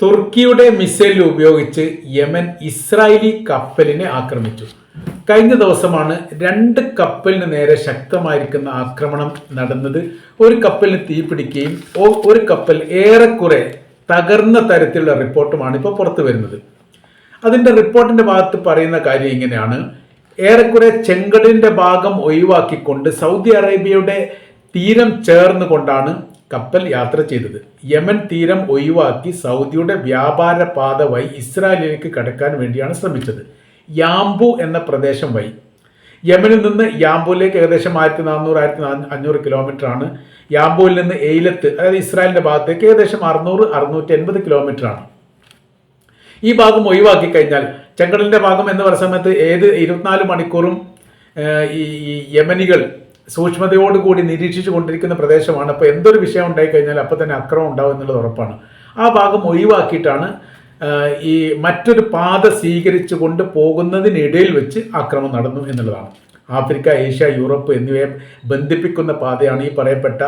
തുർക്കിയുടെ മിസൈൽ ഉപയോഗിച്ച് Yemen Israeli കപ്പലിനെ ആക്രമിച്ചു. കഴിഞ്ഞ ദിവസമാണ് രണ്ട് കപ്പലിന് നേരെ ശക്തമായിരിക്കുന്ന ആക്രമണം നടന്നത്. ഒരു കപ്പലിന് തീപിടിക്കുകയും ഒരു കപ്പൽ ഏറെക്കുറെ തകർന്ന തരത്തിലുള്ള റിപ്പോർട്ടുമാണ് ഇപ്പോൾ പുറത്തു വരുന്നത്. അതിന്റെ റിപ്പോർട്ടിന്റെ ഭാഗത്ത് പറയുന്ന കാര്യം ഇങ്ങനെയാണ്. ഏറെക്കുറെ ചെങ്കടലിന്റെ ഭാഗം ഒഴിവാക്കിക്കൊണ്ട് സൗദി അറേബ്യയുടെ തീരം ചേർന്നുകൊണ്ടാണ് കപ്പൽ യാത്ര ചെയ്തത്. യമൻ തീരം ഒഴിവാക്കി സൗദിയുടെ വ്യാപാര പാത വഴി ഇസ്രായേലിലേക്ക് കടക്കാൻ വേണ്ടിയാണ് ശ്രമിച്ചത്. യാംബു എന്ന പ്രദേശം വഴി. യമനിൽ നിന്ന് യാംബുവിലേക്ക് ഏകദേശം ആയിരത്തി നാനൂറ് ആയിരത്തി അഞ്ഞൂറ് കിലോമീറ്റർ ആണ് യാംബുവിൽ നിന്ന് എയിലത്ത് അതായത് ഇസ്രായേലിന്റെ ഭാഗത്തേക്ക് ഏകദേശം അറുന്നൂറ് അറുന്നൂറ്റി എൺപത് കിലോമീറ്റർ ആണ് ഈ ഭാഗം ഒഴിവാക്കി കഴിഞ്ഞാൽ ചെങ്കടലിന്റെ ഭാഗം എന്ന് പറയുന്ന സമയത്ത് ഏത് ഇരുപത്തിനാല് മണിക്കൂറും ഈ ഈ യമനികൾ സൂക്ഷ്മതയോടുകൂടി നിരീക്ഷിച്ചു കൊണ്ടിരിക്കുന്ന പ്രദേശമാണ്. അപ്പോൾ എന്തൊരു വിഷയം ഉണ്ടായി കഴിഞ്ഞാൽ അപ്പോൾ തന്നെ അക്രമം ഉണ്ടാവും എന്നുള്ളത് ഉറപ്പാണ്. ആ ഭാഗം ഒഴിവാക്കിയിട്ടാണ് ഈ മറ്റൊരു പാത സ്വീകരിച്ചു കൊണ്ട് പോകുന്നതിനിടയിൽ വെച്ച് ആക്രമം നടന്നു എന്നുള്ളതാണ്. ആഫ്രിക്ക ഏഷ്യ യൂറോപ്പ് എന്നിവയെ ബന്ധിപ്പിക്കുന്ന പാതയാണ് ഈ പറയപ്പെട്ട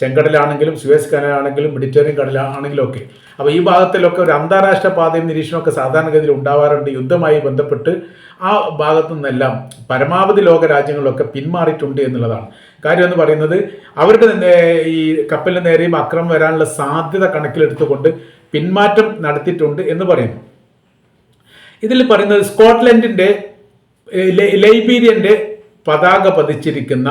ചെങ്കടലാണെങ്കിലും സുവേസ് കനാലാണെങ്കിലും മെഡിറ്ററേനിയൻ കടലാണെങ്കിലും ഒക്കെ അപ്പോൾ ഈ ഭാഗത്തിലൊക്കെ ഒരു അന്താരാഷ്ട്ര പാതയും നിരീക്ഷണമൊക്കെ സാധാരണഗതിയിൽ ഉണ്ടാവാറുണ്ട്. യുദ്ധമായി ബന്ധപ്പെട്ട് ആ ഭാഗത്തു നിന്നെല്ലാം പരമാവധി ലോക രാജ്യങ്ങളിലൊക്കെ പിന്മാറിയിട്ടുണ്ട് എന്നുള്ളതാണ്. കാര്യം എന്ന് പറയുന്നത് അവരുടെ ഈ കപ്പലിന് നേരെയും അക്രമം വരാനുള്ള സാധ്യത കണക്കിലെടുത്തുകൊണ്ട് പിന്മാറ്റം നടത്തിയിട്ടുണ്ട് എന്ന് പറയുന്നു. ഇതിൽ പറയുന്നത് സ്കോട്ട്ലൻഡിന്റെ ലൈബീരിയന്റെ പതാക പതിച്ചിരിക്കുന്ന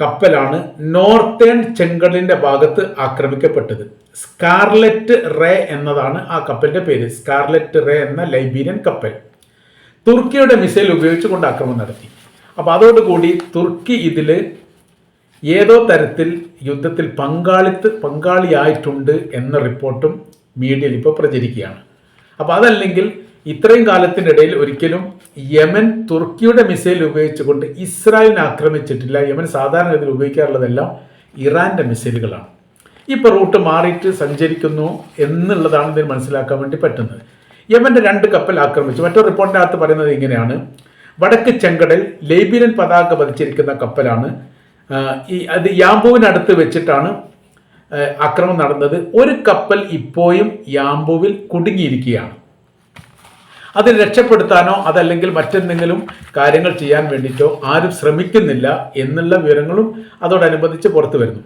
കപ്പലാണ് നോർത്തേൺ ചെങ്കടലിന്റെ ഭാഗത്ത് ആക്രമിക്കപ്പെട്ടത്. സ്കാർലെറ്റ് റേ എന്നതാണ് ആ കപ്പലിന്റെ പേര്. സ്കാർലെറ്റ് റേ എന്ന ലൈബീരിയൻ കപ്പൽ. തുർക്കിയുടെ മിസൈൽ ഉപയോഗിച്ചുകൊണ്ട് ആക്രമണം നടത്തി. അപ്പോൾ അതോടുകൂടി തുർക്കി ഇതിൽ ഏതോ തരത്തിൽ യുദ്ധത്തിൽ പങ്കാളിത്ത് പങ്കാളിയായിട്ടുണ്ട് എന്ന റിപ്പോർട്ടും മീഡിയയിൽ ഇപ്പോൾ പ്രചരിക്കുകയാണ്. അപ്പോൾ അതല്ലെങ്കിൽ ഇത്രയും കാലത്തിനിടയിൽ ഒരിക്കലും യമൻ തുർക്കിയുടെ മിസൈൽ ഉപയോഗിച്ചുകൊണ്ട് ഇസ്രായേലിനെ ആക്രമിച്ചിട്ടില്ല. യമൻ സാധാരണ ഗതിയിൽ ഉപയോഗിക്കാറുള്ളതെല്ലാം ഇറാന്റെ മിസൈലുകളാണ്. ഇപ്പോൾ റൂട്ട് മാറിയിട്ട് സഞ്ചരിക്കുന്നു എന്നുള്ളതാണ് ഇതിന് മനസ്സിലാക്കാൻ വേണ്ടി പറ്റുന്നത്. യമന്റെ രണ്ട് കപ്പൽ ആക്രമിച്ചു. മറ്റൊരു റിപ്പോർട്ടിന്റെ അകത്ത് പറയുന്നത് ഇങ്ങനെയാണ്. വടക്ക് ചെങ്കടൽ ലേബിനൻ പതാക പതിച്ചിരിക്കുന്ന കപ്പലാണ്. ഈ അത് യാമ്പുവിനടുത്ത് വെച്ചിട്ടാണ് ആക്രമണം നടന്നത്. ഒരു കപ്പൽ ഇപ്പോഴും യാംബുവിൽ കുടുങ്ങിയിരിക്കുകയാണ്. അത് രക്ഷപ്പെടുത്താനോ അതല്ലെങ്കിൽ മറ്റെന്തെങ്കിലും കാര്യങ്ങൾ ചെയ്യാൻ വേണ്ടിയിട്ടോ ആരും ശ്രമിക്കുന്നില്ല എന്നുള്ള വിവരങ്ങളും അതോടനുബന്ധിച്ച് പുറത്തു വരുന്നു.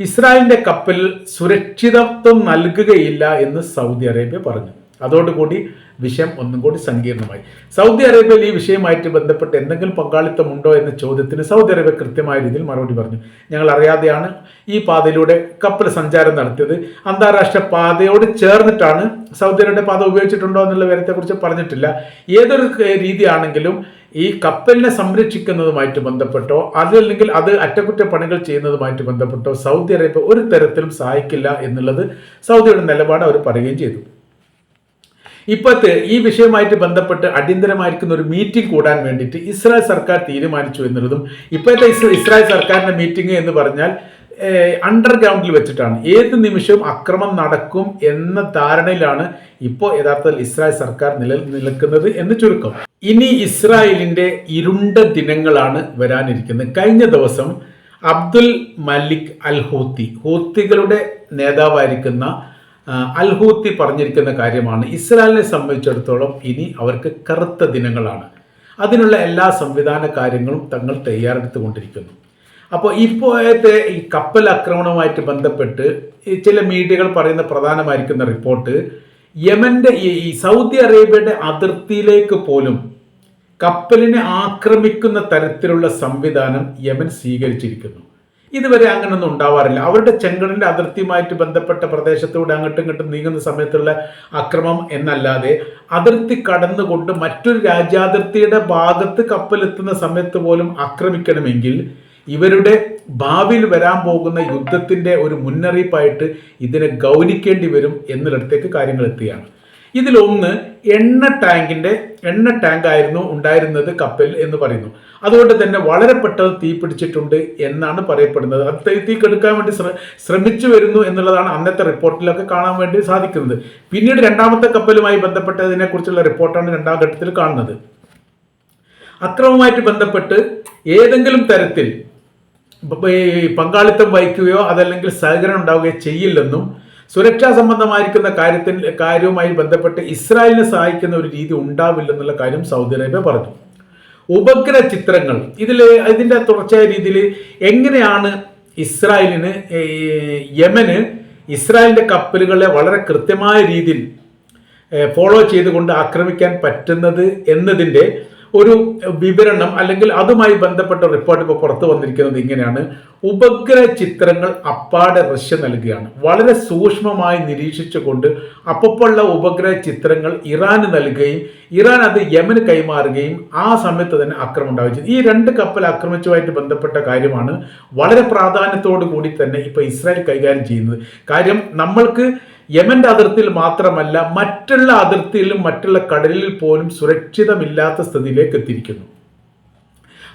ഇസ്രായേലിന്റെ കപ്പൽ സുരക്ഷിതത്വം നൽകുകയില്ല എന്ന് സൗദി അറേബ്യ പറഞ്ഞു. അതോടുകൂടി വിഷയം ഒന്നും കൂടി സങ്കീർണമായി. സൗദി അറേബ്യയിൽ ഈ വിഷയമായിട്ട് ബന്ധപ്പെട്ട് എന്തെങ്കിലും പങ്കാളിത്തമുണ്ടോ എന്ന ചോദ്യത്തിന് സൗദി അറേബ്യ കൃത്യമായ രീതിയിൽ മറുപടി പറഞ്ഞു. ഞങ്ങൾ അറിയാതെയാണ് ഈ പാതയിലൂടെ കപ്പൽ സഞ്ചാരം നടത്തിയത്. അന്താരാഷ്ട്ര പാതയോട് ചേർന്നിട്ടാണ് സൗദി അറേബ്യ പാത ഉപയോഗിച്ചിട്ടുണ്ടോ എന്നുള്ള വിവരത്തെക്കുറിച്ച് പറഞ്ഞിട്ടില്ല. ഏതൊരു രീതിയാണെങ്കിലും ഈ കപ്പലിനെ സംരക്ഷിക്കുന്നതുമായിട്ട് ബന്ധപ്പെട്ടോ അതല്ലെങ്കിൽ അത് അറ്റകുറ്റപ്പണികൾ ചെയ്യുന്നതുമായിട്ട് ബന്ധപ്പെട്ടോ സൗദി അറേബ്യ ഒരു തരത്തിലും സഹായിക്കില്ല എന്നുള്ളത് സൗദിയുടെ നിലപാട് അവർ പറയുകയും ചെയ്തു. ഇപ്പോഴത്തെ ഈ വിഷയവുമായിട്ട് ബന്ധപ്പെട്ട് അടിയന്തരമായിരിക്കുന്ന ഒരു മീറ്റിംഗ് കൂടാൻ വേണ്ടിയിട്ട് ഇസ്രായേൽ സർക്കാർ തീരുമാനിച്ചു എന്നുള്ളതും ഇപ്പോഴത്തെ ഇസ് ഇസ്രായേൽ സർക്കാരിന്റെ മീറ്റിംഗ് എന്ന് പറഞ്ഞാൽ അണ്ടർഗ്രൗണ്ടിൽ വെച്ചിട്ടാണ്. ഏത് നിമിഷവും അക്രമം നടക്കും എന്ന ധാരണയിലാണ് ഇപ്പോൾ യഥാർത്ഥത്തിൽ ഇസ്രായേൽ സർക്കാർ നില നിൽക്കുന്നത് എന്ന് ചുരുക്കം. ഇനി ഇസ്രായേലിന്റെ ഇരുണ്ട ദിനങ്ങളാണ് വരാനിരിക്കുന്നത്. കഴിഞ്ഞ ദിവസം അബ്ദുൽ മലിക് അൽ ഹൂത്തി ഹൂത്തികളുടെ നേതാവായിരിക്കുന്ന ആ, അൽ ഹൂത്തി പറഞ്ഞിരിക്കുന്ന കാര്യമാണ്. ഇസ്രായേലിനെ സംബന്ധിച്ചിടത്തോളം ഇനി അവർക്ക് കറുത്ത ദിനങ്ങളാണ്. അതിനുള്ള എല്ലാ സംവിധാന കാര്യങ്ങളും തങ്ങൾ തയ്യാറെടുത്തുകൊണ്ടിരിക്കുന്നു. അപ്പോൾ ഇപ്പോഴത്തെ ഈ കപ്പൽ ആക്രമണവുമായിട്ട് ബന്ധപ്പെട്ട് ചില മീഡിയകൾ പറയുന്ന പ്രധാനമായിരിക്കുന്ന റിപ്പോർട്ട് യമന്റെ ഈ സൗദി അറേബ്യയുടെ അതിർത്തിയിലേക്ക് പോലും കപ്പലിനെ ആക്രമിക്കുന്ന തരത്തിലുള്ള സംവിധാനം യമൻ സ്വീകരിച്ചിരിക്കുന്നു. ഇതുവരെ അങ്ങനൊന്നും ഉണ്ടാവാറില്ല. അവരുടെ ചെങ്കടലിന്റെ അതിർത്തിയുമായിട്ട് ബന്ധപ്പെട്ട പ്രദേശത്തൂടെ അങ്ങോട്ടും ഇങ്ങോട്ടും നീങ്ങുന്ന സമയത്തുള്ള അക്രമം എന്നല്ലാതെ അതിർത്തി കടന്നുകൊണ്ട് മറ്റൊരു രാജ്യാതിർത്തിയുടെ ഭാഗത്ത് കപ്പലെത്തുന്ന സമയത്ത് പോലും ആക്രമിക്കണമെങ്കിൽ ഇവരുടെ ഭാവിയിൽ വരാൻ പോകുന്ന യുദ്ധത്തിന്റെ ഒരു മുന്നറിയിപ്പായിട്ട് ഇതിനെ ഗൗനിക്കേണ്ടി വരും എന്നിടത്തേക്ക് കാര്യങ്ങൾ എത്തുകയാണ്. ഇതിലൊന്ന് എണ്ണ ടാങ്കിന്റെ എണ്ണ ടാങ്ക് ആയിരുന്നു ഉണ്ടായിരുന്നത് കപ്പൽ എന്ന് പറയുന്നു. അതുകൊണ്ട് തന്നെ വളരെ പെട്ടെന്ന് തീ പിടിച്ചിട്ടുണ്ട് എന്നാണ് പറയപ്പെടുന്നത്. അത് തീ- കെടുക്കാൻ വേണ്ടി ശ്ര- ശ്രമിച്ചു വരുന്നു എന്നുള്ളതാണ് അന്നത്തെ റിപ്പോർട്ടിലൊക്കെ കാണാൻ വേണ്ടി സാധിക്കുന്നത്. പിന്നീട് രണ്ടാമത്തെ കപ്പലുമായി ബന്ധപ്പെട്ടതിനെ കുറിച്ചുള്ള റിപ്പോർട്ടാണ് രണ്ടാം ഘട്ടത്തിൽ കാണുന്നത്. അക്രമവുമായിട്ട് ബന്ധപ്പെട്ട് ഏതെങ്കിലും തരത്തിൽ പങ്കാളിത്തം വഹിക്കുകയോ അതല്ലെങ്കിൽ സഹകരണം ഉണ്ടാവുകയോ ചെയ്യില്ലെന്നും സുരക്ഷാ സംബന്ധമായിരിക്കുന്ന കാര്യത്തിൽ കാര്യവുമായി ബന്ധപ്പെട്ട് ഇസ്രായേലിനെ സഹായിക്കുന്ന ഒരു രീതി ഉണ്ടാവില്ലെന്നുള്ള കാര്യം സൗദി അറേബ്യ പറഞ്ഞു. ഉപഗ്രഹ ചിത്രങ്ങൾ ഇതിൽ ഇതിന്റെ തുടർച്ചയായ രീതിയിൽ എങ്ങനെയാണ് ഇസ്രായേലിന് യമന് ഇസ്രായേലിന്റെ കപ്പലുകളെ വളരെ കൃത്യമായ രീതിയിൽ ഫോളോ ചെയ്തുകൊണ്ട് ആക്രമിക്കാൻ പറ്റുന്നത് എന്നതിന്റെ ഒരു വിവരണം അല്ലെങ്കിൽ അതുമായി ബന്ധപ്പെട്ട റിപ്പോർട്ട് ഇപ്പോൾ പുറത്തു വന്നിരിക്കുന്നത് ഇങ്ങനെയാണ്. ഉപഗ്രഹ ചിത്രങ്ങൾ അപ്പാടെ റഷ്യ നൽകുകയാണ്. വളരെ സൂക്ഷ്മമായി നിരീക്ഷിച്ചുകൊണ്ട് അപ്പപ്പോഴുള്ള ഉപഗ്രഹ ചിത്രങ്ങൾ ഇറാന് നൽകുകയും ഇറാൻ അത് യമന് കൈമാറുകയും ആ സമയത്ത് തന്നെ ആക്രമണം ഉണ്ടാവുകയും ഈ രണ്ട് കപ്പൽ ആക്രമിച്ചുമായിട്ട് ബന്ധപ്പെട്ട കാര്യമാണ് വളരെ പ്രാധാന്യത്തോടു കൂടി തന്നെ ഇപ്പോൾ ഇസ്രായേൽ കൈകാര്യം ചെയ്യുന്നത്. കാര്യം നമ്മൾക്ക് യമന്റെ അതിർത്തിയിൽ മാത്രമല്ല മറ്റുള്ള അതിർത്തിയിലും മറ്റുള്ള കടലിൽ പോലും സുരക്ഷിതമില്ലാത്ത സ്ഥിതിയിലേക്ക് എത്തിയിരിക്കുന്നു.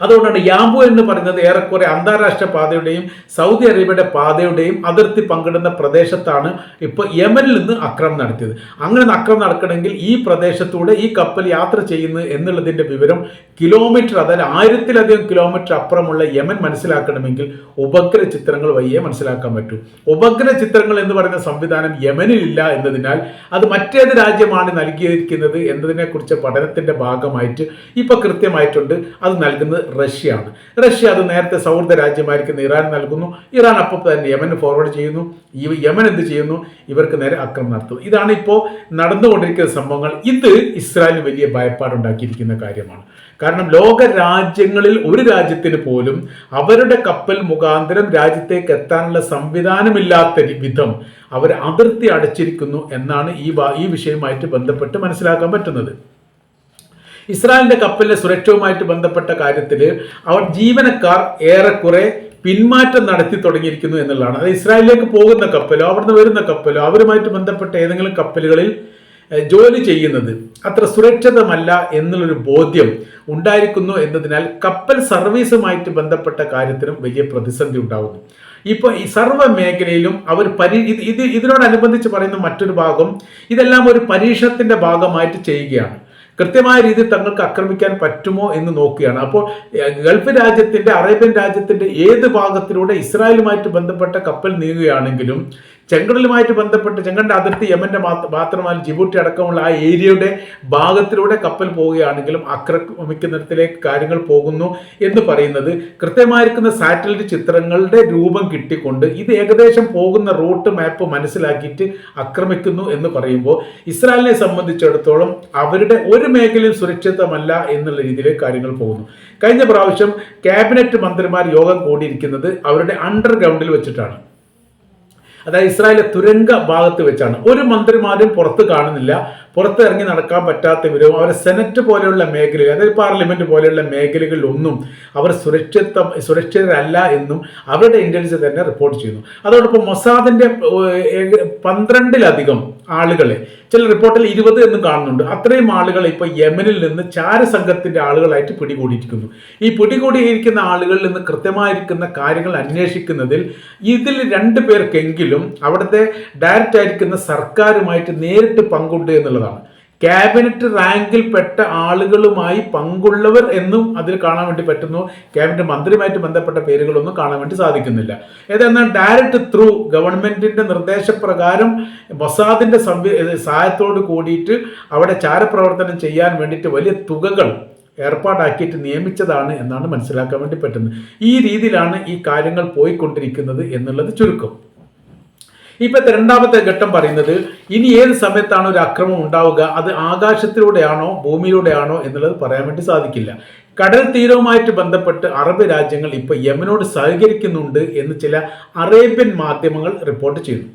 അതുകൊണ്ടാണ് യാമ്പു എന്ന് പറയുന്നത് ഏറെക്കുറെ അന്താരാഷ്ട്ര പാതയുടെയും സൗദി അറേബ്യയുടെ പാതയുടെയും അതിർത്തി പങ്കിടുന്ന പ്രദേശത്താണ് ഇപ്പോൾ യമനിൽ നിന്ന് അക്രമം നടത്തിയത്. അങ്ങനെ അക്രമം നടക്കണമെങ്കിൽ ഈ പ്രദേശത്തൂടെ ഈ കപ്പൽ യാത്ര ചെയ്യുന്നു എന്നുള്ളതിന്റെ വിവരം കിലോമീറ്റർ അതായത് ആയിരത്തിലധികം കിലോമീറ്റർ അപ്പുറമുള്ള യമൻ മനസ്സിലാക്കണമെങ്കിൽ ഉപഗ്രഹ ചിത്രങ്ങൾ വഴിയേ മനസ്സിലാക്കാൻ പറ്റൂ. ഉപഗ്രഹ ചിത്രങ്ങൾ എന്ന് പറയുന്ന സംവിധാനം യമനിലില്ല എന്നതിനാൽ അത് മറ്റേത് രാജ്യമാണ് നൽകിയിരിക്കുന്നത് എന്നതിനെക്കുറിച്ച് പഠനത്തിന്റെ ഭാഗമായിട്ട് ഇപ്പോൾ കൃത്യമായിട്ടുണ്ട്. അത് നൽകുന്നത് റഷ്യയാണ്. റഷ്യ അത് നേരത്തെ സൗഹൃദ രാജ്യമായിരിക്കുന്ന ഇറാൻ നൽകുന്നു. ഇറാൻ അപ്പം തന്നെ യമന് ഫോർവേഡ് ചെയ്യുന്നു. ഈ യമൻ എന്ത് ചെയ്യുന്നു? ഇവർക്ക് നേരെ ആക്രമണം നടത്തുന്നു. ഇതാണ് ഇപ്പോൾ നടന്നുകൊണ്ടിരിക്കുന്ന സംഭവങ്ങൾ. ഇത് ഇസ്രായേലിന് വലിയ ഭയപ്പാടുണ്ടാക്കിയിരിക്കുന്ന കാര്യമാണ്. കാരണം ലോക രാജ്യങ്ങളിൽ ഒരു രാജ്യത്തിന് പോലും അവരുടെ കപ്പൽ മുഖാന്തരം രാജ്യത്തേക്ക് എത്താനുള്ള സംവിധാനമില്ലാത്ത വിധം അവർ അതിർത്തി അടച്ചിരിക്കുന്നു എന്നാണ് ഈ ഈ വിഷയവുമായിട്ട് ബന്ധപ്പെട്ട് മനസ്സിലാക്കാൻ പറ്റുന്നത്. ഇസ്രായേലിന്റെ കപ്പലിന്റെ സുരക്ഷവുമായിട്ട് ബന്ധപ്പെട്ട കാര്യത്തിൽ അവർ ജീവനക്കാർ ഏറെക്കുറെ പിന്മാറ്റം നടത്തി തുടങ്ങിയിരിക്കുന്നു എന്നുള്ളതാണ്. അത് ഇസ്രായേലിലേക്ക് പോകുന്ന കപ്പലോ അവിടുന്ന് വരുന്ന കപ്പലോ അവരുമായിട്ട് ബന്ധപ്പെട്ട ഏതെങ്കിലും കപ്പലുകളിൽ ജോലി ചെയ്യുന്നത് അത്ര സുരക്ഷിതമല്ല എന്നുള്ളൊരു ബോധ്യം ഉണ്ടായിരിക്കുന്നു എന്നതിനാൽ കപ്പൽ സർവീസുമായിട്ട് ബന്ധപ്പെട്ട കാര്യത്തിനും വലിയ പ്രതിസന്ധി ഉണ്ടാകുന്നു ഇപ്പോൾ ഈ സർവ മേഖലയിലും അവർ പരീ ഇത് ഇത് ഇതിനോടനുബന്ധിച്ച് പറയുന്ന മറ്റൊരു ഭാഗം ഇതെല്ലാം ഒരു പരീക്ഷണത്തിന്റെ ഭാഗമായിട്ട് ചെയ്യുകയാണ്. കൃത്യമായ രീതിയിൽ തങ്ങൾക്ക് ആക്രമിക്കാൻ പറ്റുമോ എന്ന് നോക്കുകയാണ്. അപ്പോൾ ഗൾഫ് രാജ്യത്തിന്റെ അറേബ്യൻ രാജ്യത്തിന്റെ ഏത് ഭാഗത്തിലൂടെ ഇസ്രായേലുമായിട്ട് ബന്ധപ്പെട്ട കപ്പൽ നീങ്ങുകയാണെങ്കിലും ചെങ്കടലുമായിട്ട് ബന്ധപ്പെട്ട് ചെങ്കടലിന്റെ അതിർത്തി യമന്റെ മാത്ര- മാത്രമല്ല ജിബൂട്ടി അടക്കമുള്ള ആ ഏരിയയുടെ ഭാഗത്തിലൂടെ കപ്പൽ പോവുകയാണെങ്കിലും ആക്രമിക്കുന്നിടത്തിലേക്ക് കാര്യങ്ങൾ പോകുന്നു എന്ന് പറയുന്നത് കൃത്യമായിരിക്കുന്ന സാറ്റലൈറ്റ് ചിത്രങ്ങളുടെ രൂപം കിട്ടിക്കൊണ്ട് ഇത് ഏകദേശം പോകുന്ന റൂട്ട് മാപ്പ് മനസ്സിലാക്കിയിട്ട് ആക്രമിക്കുന്നു എന്ന് പറയുമ്പോൾ ഇസ്രായേലിനെ സംബന്ധിച്ചിടത്തോളം അവരുടെ ഒരു മേഖലയും സുരക്ഷിതമല്ല എന്നുള്ള രീതിയിൽ കാര്യങ്ങൾ പോകുന്നു. കഴിഞ്ഞ പ്രാവശ്യം ക്യാബിനറ്റ് മന്ത്രിമാർ യോഗം കൂടിയിരിക്കുന്നത് അവരുടെ അണ്ടർഗ്രൗണ്ടിൽ വെച്ചിട്ടാണ്. അതായത് ഇസ്രായേലിലെ തുരങ്ക ഭാഗത്ത് വെച്ചാണ്. ഒരു മന്ത്രിമാരും പുറത്ത് കാണുന്നില്ല. പുറത്ത് ഇറങ്ങി നടക്കാൻ പറ്റാത്തവരും അവരെ സെനറ്റ് പോലെയുള്ള മേഖലകൾ അതായത് പാർലമെന്റ് പോലെയുള്ള മേഖലകളിലൊന്നും അവർ സുരക്ഷിത സുരക്ഷിതരല്ല എന്നും അവരുടെ ഇന്റലിജൻസ് തന്നെ റിപ്പോർട്ട് ചെയ്യുന്നു. അതോടൊപ്പം മൊസാദിന്റെ പന്ത്രണ്ടിലധികം ആളുകളെ. ചില റിപ്പോർട്ടിൽ ഇരുപത് എന്ന് കാണുന്നുണ്ട്. അത്രയും ആളുകൾ ഇപ്പോൾ യമനിൽ നിന്ന് ചാരസംഘത്തിന്റെ ആളുകളായിട്ട് പിടികൂടിയിരിക്കുന്നു. ഈ പിടികൂടിയിരിക്കുന്ന ആളുകളിൽ നിന്ന് കൃത്യമായിരിക്കുന്ന കാര്യങ്ങൾ അന്വേഷിക്കുന്നതിൽ ഇതിൽ രണ്ടു പേർക്കെങ്കിലും അവിടുത്തെ ഡയറക്റ്റ് ആയിരിക്കുന്ന സർക്കാരുമായിട്ട് നേരിട്ട് പങ്കുണ്ട് എന്നുള്ളതാണ്. ക്യാബിനറ്റ് റാങ്കിൽപ്പെട്ട ആളുകളുമായി പങ്കുള്ളവർ എന്നും അതിൽ കാണാൻ വേണ്ടി പറ്റുന്നു. ക്യാബിനറ്റ് മന്ത്രിയുമായിട്ട് ബന്ധപ്പെട്ട പേരുകളൊന്നും കാണാൻ വേണ്ടി സാധിക്കുന്നില്ല. ഏതെന്നാൽ ഡയറക്റ്റ് ത്രൂ ഗവൺമെന്റിന്റെ നിർദ്ദേശപ്രകാരം മൊസാദിന്റെ സംവി സഹായത്തോട് കൂടിയിട്ട് അവിടെ ചാരപ്രവർത്തനം ചെയ്യാൻ വേണ്ടിയിട്ട് വലിയ തുകകൾ ഏർപ്പാടാക്കിയിട്ട് നിയമിച്ചതാണ് എന്നാണ് മനസ്സിലാക്കാൻ വേണ്ടി പറ്റുന്നത്. ഈ രീതിയിലാണ് ഈ കാര്യങ്ങൾ പോയിക്കൊണ്ടിരിക്കുന്നത് എന്നുള്ളത് ചുരുക്കം. ഇപ്പോഴത്തെ രണ്ടാമത്തെ ഘട്ടം പറയുന്നത് ഇനി ഏത് സമയത്താണ് ഒരു അക്രമം ഉണ്ടാവുക? അത് ആകാശത്തിലൂടെയാണോ ഭൂമിയിലൂടെയാണോ എന്നുള്ളത് പറയാൻ വേണ്ടി സാധിക്കില്ല. കടൽ തീരവുമായിട്ട് ബന്ധപ്പെട്ട് അറബ് രാജ്യങ്ങൾ ഇപ്പോൾ യമനോട് സഹകരിക്കുന്നുണ്ട് എന്ന് ചില അറേബ്യൻ മാധ്യമങ്ങൾ റിപ്പോർട്ട് ചെയ്യുന്നു.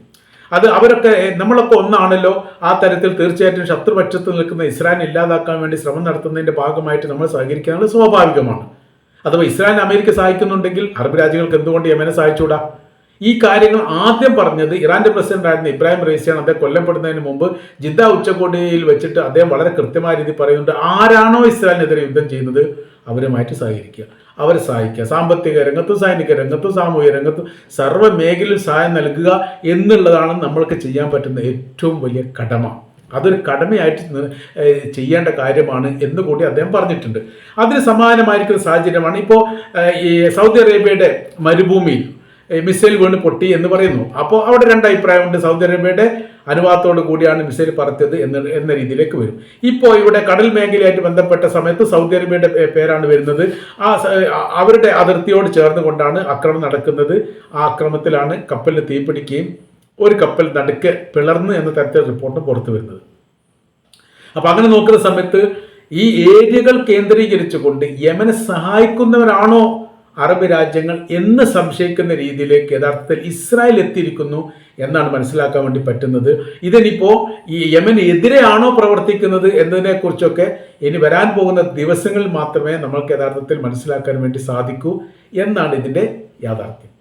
അത് അവരൊക്കെ നമ്മളൊക്കെ ഒന്നാണല്ലോ. ആ തരത്തിൽ തീർച്ചയായിട്ടും ശത്രുപക്ഷത്ത് നിൽക്കുന്ന ഇസ്രായേൽ ഇല്ലാതാക്കാൻ വേണ്ടി ശ്രമം നടത്തുന്നതിന്റെ ഭാഗമായിട്ട് നമ്മൾ സഹകരിക്കുന്നത് സ്വാഭാവികമാണ്. അഥവാ ഇസ്രായേൽ അമേരിക്ക സഹായിക്കുന്നുണ്ടെങ്കിൽ അറബ് രാജ്യങ്ങൾക്ക് എന്തുകൊണ്ട് യമനെ സഹായിച്ചുകൂടാ? ഈ കാര്യങ്ങൾ ആദ്യം പറഞ്ഞത് ഇറാന്റെ പ്രസിഡന്റ് ആയിരുന്ന ഇബ്രാഹിം റൈസിയാണ് അദ്ദേഹം കൊല്ലപ്പെടുന്നതിന് മുമ്പ് ജിദ്ദ ഉച്ചകോടിയിൽ വെച്ചിട്ട് അദ്ദേഹം വളരെ കൃത്യമായ രീതിയിൽ പറയുന്നുണ്ട് ആരാണോ ഇസ്രായേലിനെതിരെ യുദ്ധം ചെയ്യുന്നത് അവരുമായിട്ട് സഹകരിക്കുക. അവരെ സഹായിക്കുക. സാമ്പത്തിക രംഗത്തും സൈനിക രംഗത്തും സാമൂഹിക രംഗത്തും സർവ മേഖലയിൽ സഹായം നൽകുക എന്നുള്ളതാണ് നമ്മൾക്ക് ചെയ്യാൻ പറ്റുന്ന ഏറ്റവും വലിയ കടമ. അതൊരു കടമയായിട്ട് ചെയ്യേണ്ട കാര്യമാണ് എന്ന് കൂടി അദ്ദേഹം പറഞ്ഞിട്ടുണ്ട്. അതിന് സമാനമായിരിക്കുന്ന സാഹചര്യമാണ് ഇപ്പോൾ ഈ സൗദി അറേബ്യയുടെ മരുഭൂമിയിൽ മിസൈൽ വീണ് പൊട്ടി എന്ന് പറയുന്നു. അപ്പോൾ അവിടെ രണ്ട് അഭിപ്രായമുണ്ട് സൗദി അറേബ്യയുടെ അനുവാദത്തോടു കൂടിയാണ് മിസൈൽ പറത്തിയത് എന്ന് എന്ന രീതിയിലേക്ക് വരും. ഇപ്പോൾ ഇവിടെ കടൽ മേഖലയായിട്ട് ബന്ധപ്പെട്ട സമയത്ത് സൗദി അറേബ്യയുടെ പേരാണ് വരുന്നത്. ആ അവരുടെ അതിർത്തിയോട് ചേർന്ന് കൊണ്ടാണ് അക്രമം നടക്കുന്നത്. ആ അക്രമത്തിലാണ് കപ്പലിന് തീപിടിക്കുകയും ഒരു കപ്പൽ നടുക്ക് പിളർന്ന് എന്ന തരത്തിൽ റിപ്പോർട്ട് പുറത്തു വരുന്നത്. അപ്പൊ അങ്ങനെ നോക്കുന്ന സമയത്ത് ഈ ഏരിയകൾ കേന്ദ്രീകരിച്ചുകൊണ്ട് യമനെ സഹായിക്കുന്നവരാണോ അറബ് രാജ്യങ്ങൾ എന്ന് സംശയിക്കുന്ന രീതിയിലേക്ക് യഥാർത്ഥത്തിൽ ഇസ്രായേൽ എത്തിയിരിക്കുന്നു എന്നാണ് മനസ്സിലാക്കാൻ വേണ്ടി പറ്റുന്നത്. ഇതിനിപ്പോ ഈ യമന് എതിരെയാണോ പ്രവർത്തിക്കുന്നത് എന്നതിനെ കുറിച്ചൊക്കെ ഇനി വരാൻ പോകുന്ന ദിവസങ്ങളിൽ മാത്രമേ നമ്മൾക്ക് യഥാർത്ഥത്തിൽ മനസ്സിലാക്കാൻ വേണ്ടി സാധിക്കൂ എന്നാണ് ഇതിന്റെ യാഥാർത്ഥ്യം.